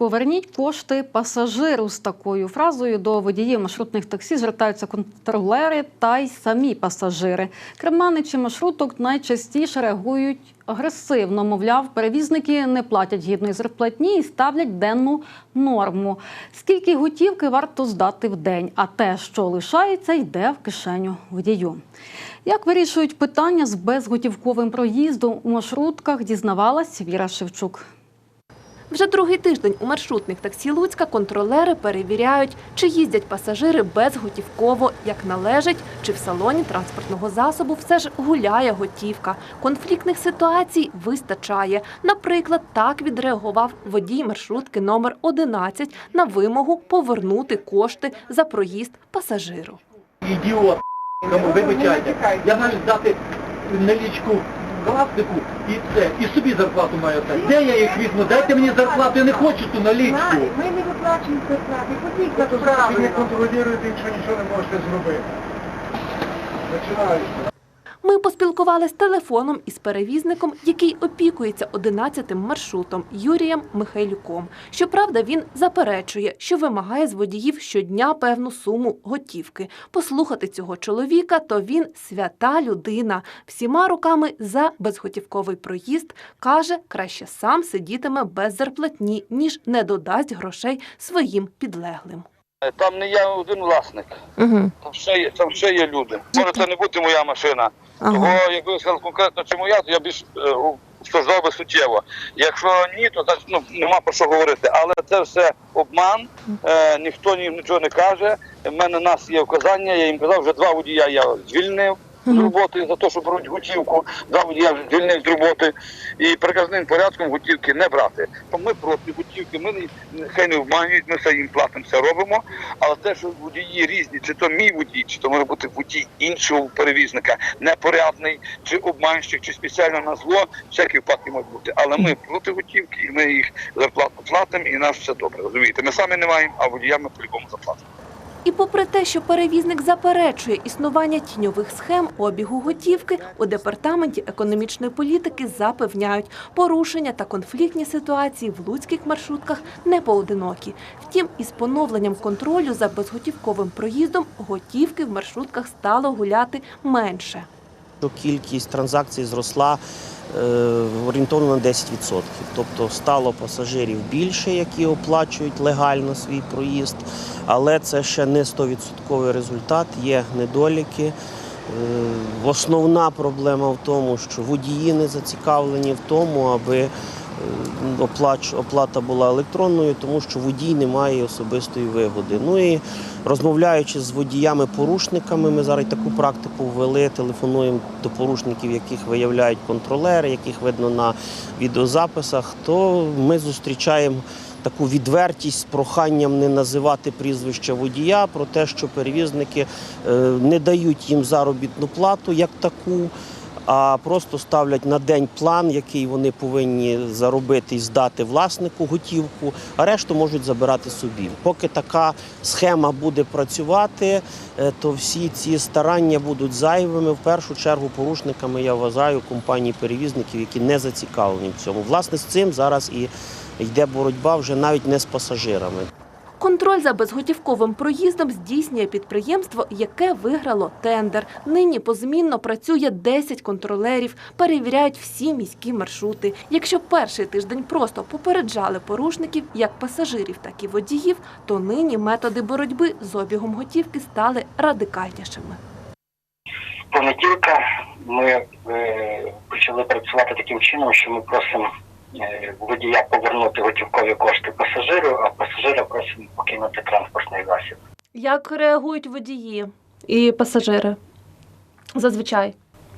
Поверніть кошти пасажиру з такою фразою до водіїв маршрутних таксі звертаються контролери та й самі пасажири. Керманичі маршруток найчастіше реагують агресивно. Мовляв, перевізники не платять гідної зарплатні і ставлять денну норму. Скільки готівки варто здати в день, а те, що лишається, йде в кишеню водію. Як вирішують питання з безготівковим проїздом у маршрутках, дізнавалась Віра Шевчук. Вже другий тиждень у маршрутних таксі Луцька контролери перевіряють, чи їздять пасажири безготівково, як належить, чи в салоні транспортного засобу все ж гуляє готівка. Конфліктних ситуацій вистачає. Наприклад, так відреагував водій маршрутки номер 11 на вимогу повернути кошти за проїзд пасажиру. Ідіот, вибачайте. Я маю здати налічку галактику і це, і собі зарплату маю дати. Де я їх візьму? Дайте мені зарплату, я не хочу ту налічку. Ми не виплачуємо зарплати. Ходіть Ви не правильно. контролюєте, якщо нічого не можете зробити. Починаєте. Ми поспілкувалися телефоном із перевізником, який опікується 11-тим маршрутом Юрієм Михайлюком. Щоправда, він заперечує, що вимагає з водіїв щодня певну суму готівки. Послухати цього чоловіка, то він свята людина. Всіма руками за безготівковий проїзд каже, краще сам сидітиме без зарплатні, ніж не додасть грошей своїм підлеглим. Там не я один власник, Угу. там ще є, там ще є люди. Може це не бути моя машина. Того, якби ви сказали конкретно, чому я, то я більш е, страждав би суттєво. Якщо ні, то значить ну, нема про що говорити. Але це все обман, е, ніхто ні, нічого не каже. У мене нас є вказання, я їм казав, вже два водія я звільнив. З роботи за те, що беруть готівку, водія вже звільнив з роботи і приказним порядком готівки не брати. То ми проти готівки, ми не хай не обманюють, ми все їм платимо, все робимо. Але те, що водії різні, чи то мій водій, чи то може бути водій іншого перевізника, непорядний, чи обманщик, чи спеціально на зло, всякі випадки можуть бути. Але ми проти готівки, і ми їх зарплату платимо, і нас все добре. Розумієте, ми самі не маємо, а водіям ми по-любому заплатимо. І попри те, що перевізник заперечує існування тіньових схем обігу готівки, у департаменті економічної політики запевняють, порушення та конфліктні ситуації в луцьких маршрутках не поодинокі. Втім, із поновленням контролю за безготівковим проїздом готівки в маршрутках стало гуляти менше. Що кількість транзакцій зросла е, орієнтовно на 10%. Тобто стало пасажирів більше, які оплачують легально свій проїзд, але це ще не 100% результат, є недоліки. Е, Основна проблема в тому, що водії не зацікавлені в тому, аби оплач- оплата була електронною, тому що водій не має особистої вигоди. Ну і розмовляючи з водіями-порушниками, ми зараз таку практику ввели, телефонуємо до порушників, яких виявляють контролери, яких видно на відеозаписах, то ми зустрічаємо таку відвертість з проханням не називати прізвища водія, про те, що перевізники е, не дають їм заробітну плату як таку. А просто ставлять на день план, який вони повинні заробити і здати власнику готівку, а решту можуть забирати собі. Поки така схема буде працювати, е, то всі ці старання будуть зайвими. В першу чергу порушниками я вважаю компанії перевізників, які не зацікавлені в цьому. Власне, з цим зараз і йде боротьба вже навіть не з пасажирами. Контроль за безготівковим проїздом здійснює підприємство, яке виграло тендер. Нині позмінно працює 10 контролерів, перевіряють всі міські маршрути. Якщо перший тиждень просто попереджали порушників, як пасажирів, так і водіїв, то нині методи боротьби з обігом готівки стали радикальнішими. понеділка ми е, почали працювати таким чином, що ми просимо водія повернути готівкові кошти пасажиру, а пасажира просимо покинути транспортний засіб. Як реагують водії і пасажири? Зазвичай.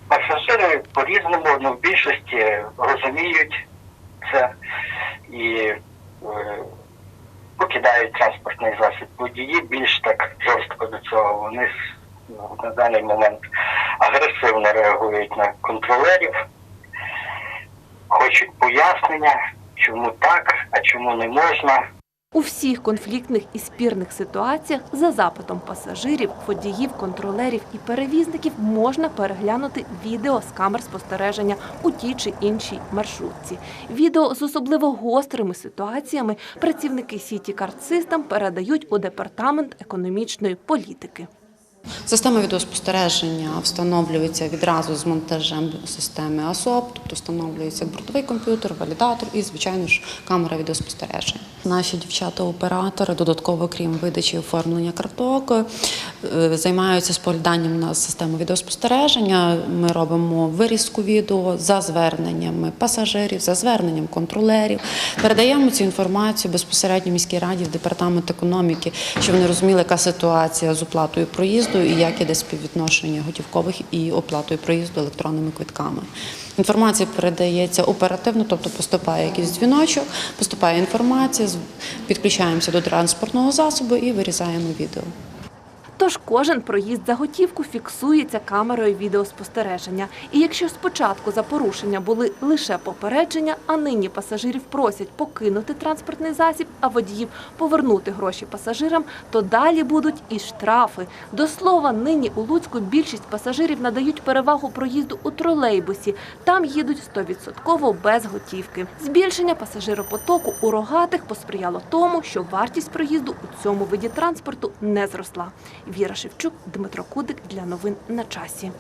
Пасажири по-різному, ну, в більшості розуміють це і е, покидають транспортний засіб. Водії більш так жорстко до цього. Вони ну, на даний момент агресивно реагують на контролерів, хочуть пояснення, чому так, а чому не можна. У всіх конфліктних і спірних ситуаціях за запитом пасажирів, водіїв, контролерів і перевізників можна переглянути відео з камер спостереження у тій чи іншій маршрутці. Відео з особливо гострими ситуаціями працівники сіті Картсистем передають у департамент економічної політики. Система відеоспостереження встановлюється відразу з монтажем системи АСОП, тобто встановлюється бортовий комп'ютер, валідатор і, звичайно ж, камера відеоспостереження. Наші дівчата-оператори, додатково крім видачі оформлення карток, е, займаються спогляданням на систему відеоспостереження. Ми робимо вирізку відео за зверненнями пасажирів, за зверненням контролерів. Передаємо цю інформацію безпосередньо міській раді в департамент економіки, щоб вони розуміли, яка ситуація з оплатою проїзду і як іде співвідношення готівкових і оплатою проїзду електронними квитками. Інформація передається оперативно, тобто поступає якийсь дзвіночок, поступає інформація, підключаємося до транспортного засобу і вирізаємо відео. Тож кожен проїзд за готівку фіксується камерою відеоспостереження. І якщо спочатку за порушення були лише попередження, а нині пасажирів просять покинути транспортний засіб, а водіїв повернути гроші пасажирам, то далі будуть і штрафи. До слова, нині у Луцьку більшість пасажирів надають перевагу проїзду у тролейбусі. Там їдуть 100% без готівки. Збільшення пасажиропотоку у рогатих посприяло тому, що вартість проїзду у цьому виді транспорту не зросла. Віра Шевчук, Дмитро Кудик для новин на часі.